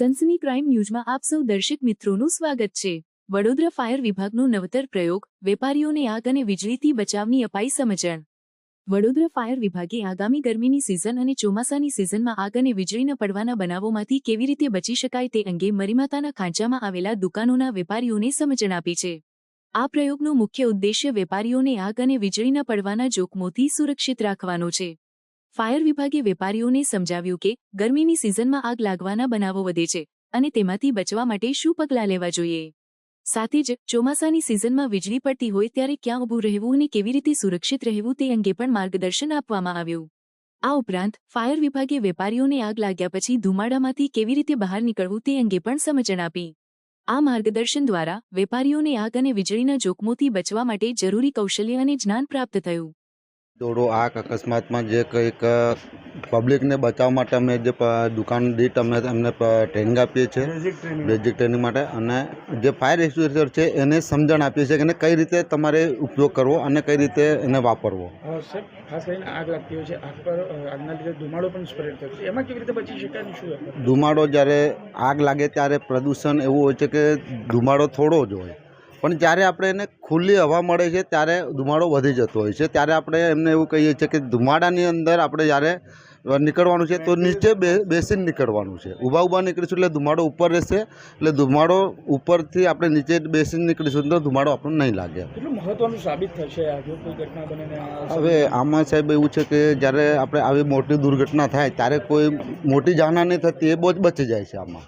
સનસની crime ન્યૂઝમાં આપ સૌ દર્શક મિત્રોનું સ્વાગત છે. વડોદરા ફાયર વિભાગનો નવતર પ્રયોગ, વેપારીઓને આગ અને વીજળીથી બચાવની અપાઈ સમજણ. વડોદરા ફાયર વિભાગે આગામી ગરમીની સિઝન અને ચોમાસાની સિઝનમાં આગ અને વીજળીના પડવાના બનાવોમાંથી કેવી રીતે બચી શકાય તે અંગે મરીમાતાના ખાંચામાં આવેલા દુકાનોના વેપારીઓને સમજણ આપી છે. આ પ્રયોગનો મુખ્ય ઉદ્દેશ્ય વેપારીઓને આગ અને વીજળીના પડવાના જોખમોથી સુરક્ષિત રાખવાનો છે. ફાયર વિભાગે વેપારીઓને સમજાવ્યું કે ગરમીની સિઝનમાં આગ લાગવાના બનાવો વધે છે અને તેમાંથી બચવા માટે શું પગલાં લેવા જોઈએ. સાથે જ, ચોમાસાની સિઝનમાં વીજળી પડતી હોય ત્યારે ક્યાં ઊભું રહેવું અને કેવી રીતે સુરક્ષિત રહેવું તે અંગે પણ માર્ગદર્શન આપવામાં આવ્યું. આ ઉપરાંત, ફાયર વિભાગે વેપારીઓને આગ લાગ્યા પછી ધુમાડામાંથી કેવી રીતે બહાર નીકળવું તે અંગે પણ સમજણ આપી. આ માર્ગદર્શન દ્વારા વેપારીઓને આગ અને વીજળીના જોખમોથી બચવા માટે જરૂરી કૌશલ્ય અને જ્ઞાન પ્રાપ્ત થયું. દોડો આગ અકસ્માતમાં જે કંઈક પબ્લિકને બચાવવા માટે અમે જે દુકાન દીઠ અમે એમને ટ્રેનિંગ આપીએ છીએ. બેઝિક ટ્રેનિંગ માટે અને જે ફાયર એક્સટિંગ્વિશર છે એને સમજણ આપીએ છીએ કે કઈ રીતે તમારે ઉપયોગ કરવો અને કઈ રીતે એને વાપરવો. સર ખાસ કરીને આગ લાગતી હોય છે આગ પર આગના લીધે ધુમાડો પણ સ્પ્રેડ થયો એમાં કેવી રીતે બચી શકાય શું ધુમાડો જ્યારે આગ લાગે ત્યારે પ્રદૂષણ એવું હોય છે કે ધુમાડો થોડો જ હોય. પણ જ્યારે આપણે એને ખુલ્લી હવા મળે છે ત્યારે ધુમાડો વધી જતો હોય છે. ત્યારે આપણે એમને એવું કહીએ છીએ કે ધુમાડાની અંદર આપણે જ્યારે નીકળવાનું છે તો નીચે બે બેસીને નીકળવાનું છે. ઊભા ઊભા નીકળીશું એટલે ધુમાડો ઉપર રહેશે. એટલે ધુમાડો ઉપરથી આપણે નીચે બેસીને નીકળીશું તો ધુમાડો આપણને નહીં લાગે. મહત્વનું સાબિત થશે હવે આમાં સાહેબ એવું છે કે જ્યારે આપણે આવી મોટી દુર્ઘટના થાય ત્યારે કોઈ મોટી જાનહાની થતી એ બહુ જ બચી જાય છે આમાં.